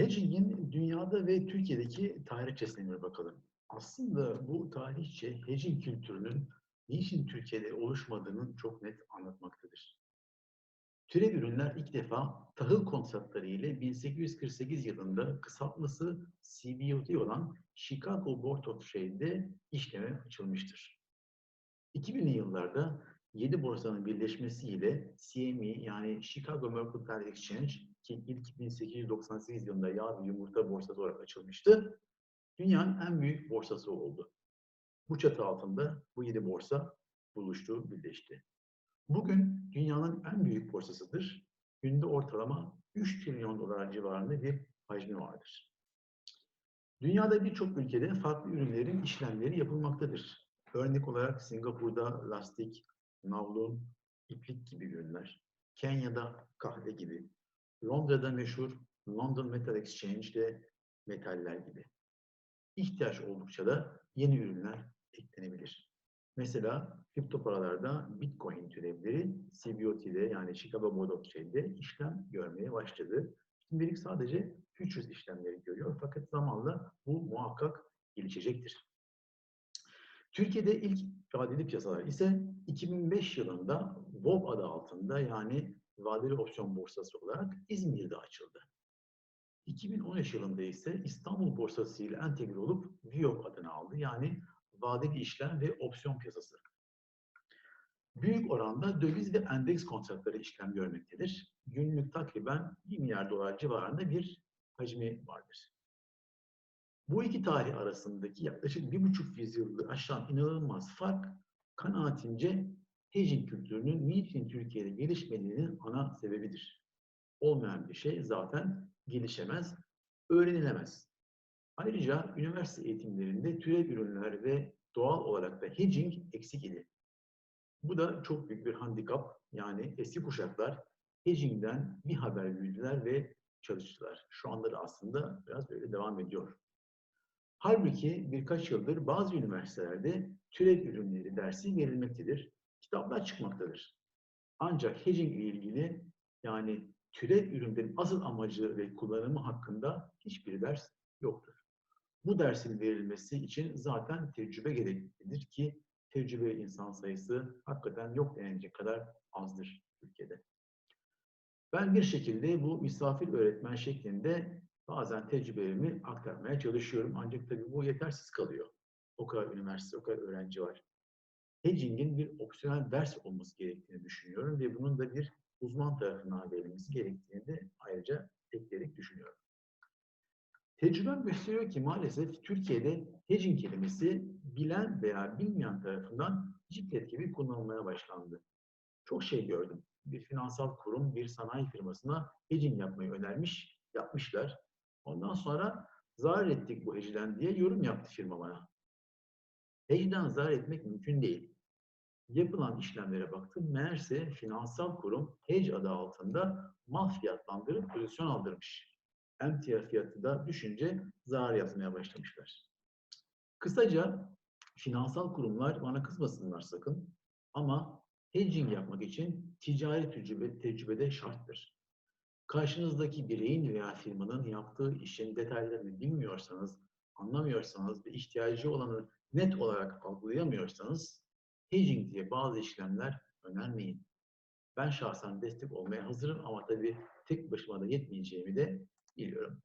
Hedging'in dünyada ve Türkiye'deki tarihçesine bir bakalım. Aslında bu tarihçe hedging kültürünün niçin Türkiye'de oluşmadığının çok net anlatmaktadır. Türev ürünler ilk defa tahıl kontratları ile 1848 yılında kısaltması CBOT olan Chicago Board of Trade'de işleme açılmıştır. 2000'li yıllarda 7 borsanın birleşmesiyle CME yani Chicago Mercantile Exchange ki ilk 1898 yılında yağ ve yumurta borsası olarak açılmıştı. Dünyanın en büyük borsası oldu. Bu çatı altında bu 7 borsa buluştu, birleşti. Bugün dünyanın en büyük borsasıdır. Günde ortalama 3 trilyon dolar civarında bir hacmi vardır. Dünyada birçok ülkede farklı ürünlerin işlemleri yapılmaktadır. Örnek olarak Singapur'da lastik, navlun, iplik gibi ürünler, Kenya'da kahve gibi, Londra'da meşhur London Metal Exchange'de metaller gibi. İhtiyaç oldukça da yeni ürünler eklenebilir. Mesela kripto paralarda Bitcoin türevleri CBOT'de yani Chicago Trade'de işlem görmeye başladı. Şimdilik sadece futures işlemleri görüyor fakat zamanla bu muhakkak gelişecektir. Türkiye'de ilk vadeli piyasalar ise 2005 yılında VOB adı altında yani vadeli opsiyon borsası olarak İzmir'de açıldı. 2013 yılında ise İstanbul borsası ile entegre olup VIOP adını aldı. Yani vadeli işlem ve opsiyon piyasası. Büyük oranda döviz ve endeks kontratları işlem görmektedir. Günlük takriben 1 milyar dolar civarında bir hacmi vardır. Bu iki tarih arasındaki yaklaşık bir buçuk yüzyıldır aşan inanılmaz fark kanaatimce hedging kültürünün niçin Türkiye'de gelişmediğinin ana sebebidir. Olmayan bir şey zaten gelişemez, öğrenilemez. Ayrıca üniversite eğitimlerinde türev ürünler ve doğal olarak da hedging eksik idi. Bu da çok büyük bir handikap. Yani eski kuşaklar hedging'den bir haber büyüdüler ve çalıştılar. Şu anda da aslında biraz böyle devam ediyor. Halbuki birkaç yıldır bazı üniversitelerde türev ürünleri dersi verilmektedir. Kitaplar çıkmaktadır. Ancak hedging ile ilgili yani türev ürünlerin asıl amacı ve kullanımı hakkında hiçbir ders yoktur. Bu dersin verilmesi için zaten tecrübe gereklidir ki tecrübeli insan sayısı hakikaten yok denilecek kadar azdır Türkiye'de. Ben bir şekilde bu misafir öğretmen şeklinde bazen tecrübelerimi aktarmaya çalışıyorum. Ancak tabii bu yetersiz kalıyor. O kadar üniversite, o kadar öğrenci var. Hedging'in bir opsiyonel ders olması gerektiğini düşünüyorum ve bunun da bir uzman tarafından verilmesi gerektiğini de ayrıca ekleyerek düşünüyorum. Tecrübem gösteriyor ki maalesef Türkiye'de hedging kelimesi bilen veya bilmeyen tarafından ciklet gibi kullanılmaya başlandı. Çok şey gördüm. Bir finansal kurum, bir sanayi firmasına hedging yapmayı önermiş, yapmışlar. Ondan sonra zarar ettik bu hedgeden diye yorum yaptı firma bana. Hedgeden zarar etmek mümkün değil. Yapılan işlemlere baktım. Meğerse finansal kurum hedge adı altında mal fiyatlandırıp pozisyon aldırmış. Emtia fiyatı da düşünce zarar yapmaya başlamışlar. Kısaca finansal kurumlar bana kızmasınlar sakın ama hedging yapmak için ticari tecrübe, tecrübede şarttır. Karşınızdaki bireyin veya firmanın yaptığı işin detaylarını bilmiyorsanız, anlamıyorsanız ve ihtiyacı olanı net olarak algılayamıyorsanız hedging diye bazı işlemler önermeyin. Ben şahsen destek olmaya hazırım ama tabii tek başıma da yetmeyeceğimi de biliyorum.